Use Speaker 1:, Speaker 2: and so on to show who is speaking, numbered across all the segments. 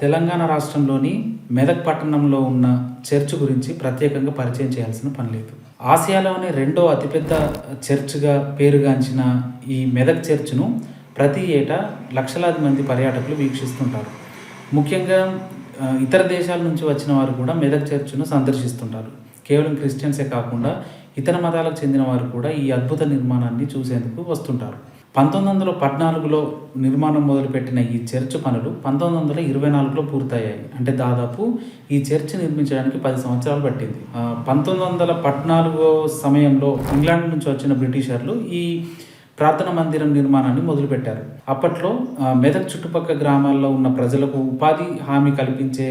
Speaker 1: తెలంగాణ రాష్ట్రంలోని మెదక్ పట్టణంలో ఉన్న చర్చ్ గురించి ప్రత్యేకంగా పరిచయం చేయాల్సిన పని లేదు. ఆసియాలోనే రెండో అతిపెద్ద చర్చ్గా పేరుగాంచిన ఈ మెదక్ చర్చ్ను ప్రతి ఏటా లక్షలాది మంది పర్యాటకులు వీక్షిస్తుంటారు. ముఖ్యంగా ఇతర దేశాల నుంచి వచ్చిన వారు కూడా మెదక్ చర్చ్ను సందర్శిస్తుంటారు. కేవలం క్రిస్టియన్సే కాకుండా ఇతర మతాలకు చెందిన వారు కూడా ఈ అద్భుత నిర్మాణాన్ని చూసేందుకు వస్తుంటారు. పంతొమ్మిది వందల పద్నాలుగులో నిర్మాణం మొదలుపెట్టిన ఈ చర్చ్ పనులు పంతొమ్మిది వందల ఇరవై నాలుగులో పూర్తయ్యాయి. అంటే దాదాపు ఈ చర్చ్ నిర్మించడానికి పది సంవత్సరాలు పట్టింది. పంతొమ్మిది వందల పద్నాలుగో సమయంలో ఇంగ్లాండ్ నుంచి వచ్చిన బ్రిటిషర్లు ఈ ప్రార్థన మందిరం నిర్మాణాన్ని మొదలుపెట్టారు. అప్పట్లో మెదక్ చుట్టుపక్కల గ్రామాల్లో ఉన్న ప్రజలకు ఉపాధి హామీ కల్పించే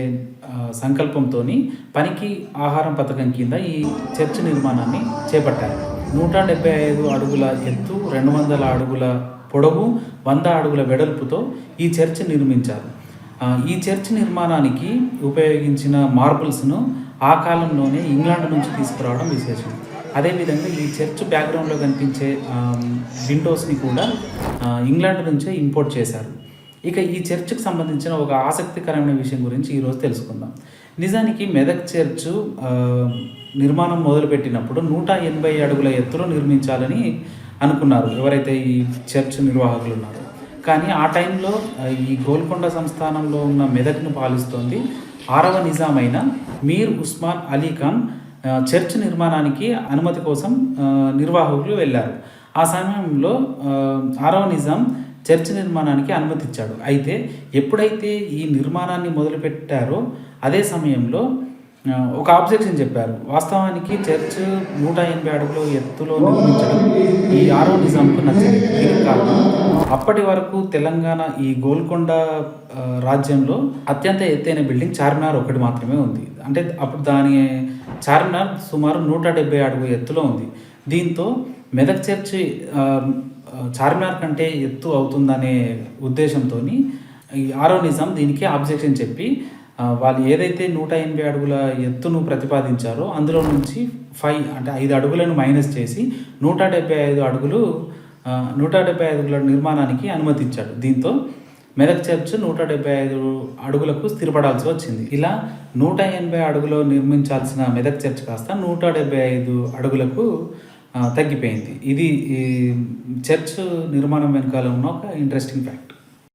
Speaker 1: సంకల్పంతో పనికి ఆహారం పథకం కింద ఈ చర్చ్ నిర్మాణాన్ని చేపట్టారు. నూట డెబ్బై ఐదు అడుగుల ఎత్తు రెండు వందల అడుగుల పొడవు వంద అడుగుల వెడల్పుతో ఈ చర్చ్ నిర్మించారు. ఈ చర్చ్ నిర్మాణానికి ఉపయోగించిన మార్బుల్స్ను ఆ కాలంలోనే ఇంగ్లాండ్ నుంచి తీసుకురావడం విశేషం. అదేవిధంగా ఈ చర్చ్ బ్యాక్గ్రౌండ్లో కనిపించే విండోస్ని కూడా ఇంగ్లాండ్ నుంచే ఇంపోర్ట్ చేశారు. ఇక ఈ చర్చ్కి సంబంధించిన ఒక ఆసక్తికరమైన విషయం గురించి ఈరోజు తెలుసుకుందాం. నిజానికి మెదక్ చర్చ్ నిర్మాణం మొదలుపెట్టినప్పుడు నూట ఎనభై అడుగుల ఎత్తులో నిర్మించాలని అనుకున్నారు ఎవరైతే ఈ చర్చ్ నిర్వాహకులు ఉన్నారో. కానీ ఆ టైంలో ఈ గోల్కొండ సంస్థానంలో ఉన్న మెదక్ను పాలిస్తోంది ఆరవ నిజామైన మీర్ ఉస్మాన్ అలీ ఖాన్ చర్చ్ నిర్మాణానికి అనుమతి కోసం నిర్వాహకులు వెళ్ళారు. ఆ సమయంలో ఆరవ నిజాం చర్చ్ నిర్మాణానికి అనుమతిచ్చాడు అయితే ఎప్పుడైతే ఈ నిర్మాణాన్ని మొదలుపెట్టారో అదే సమయంలో ఒక ఆబ్జెక్షన్ చెప్పారు. వాస్తవానికి చర్చ్ నూట ఎనభై అడుగుల ఎత్తులో నిర్మించడం ఈ ఆరో నిజాంకు నచ్చింది దీనికి కారణం. అప్పటి వరకు తెలంగాణ ఈ గోల్కొండ రాజ్యంలో అత్యంత ఎత్తైన బిల్డింగ్ చార్మినార్ ఒకటి మాత్రమే ఉంది. అంటే అప్పుడు దాని చార్మినార్ సుమారు నూట డెబ్బై అడుగు ఎత్తులో ఉంది. దీంతో మెదక్ చర్చి చార్మినార్ కంటే ఎత్తు అవుతుందనే ఉద్దేశంతో ఆరో నిజాం దీనికి ఆబ్జెక్షన్ చెప్పి వాళ్ళు ఏదైతే నూట ఎనభై అడుగుల ఎత్తును ప్రతిపాదించారో అందులో నుంచి ఫైవ్ అంటే ఐదు అడుగులను మైనస్ చేసి నూట డెబ్బై ఐదు అడుగులు నూట డెబ్బై అడుగుల నిర్మాణానికి అనుమతించాడు. దీంతో మెదక్ చర్చ్ నూట డెబ్బై ఐదు అడుగులకు స్థిరపడాల్సి వచ్చింది. ఇలా నూట ఎనభై అడుగులో నిర్మించాల్సిన మెదక్ చర్చ్ కాస్త నూట డెబ్బై ఐదు అడుగులకు తగ్గిపోయింది. ఇది ఈ చర్చ్ నిర్మాణం వెనకాల ఉన్న ఒక ఇంట్రెస్టింగ్ ఫ్యాక్ట్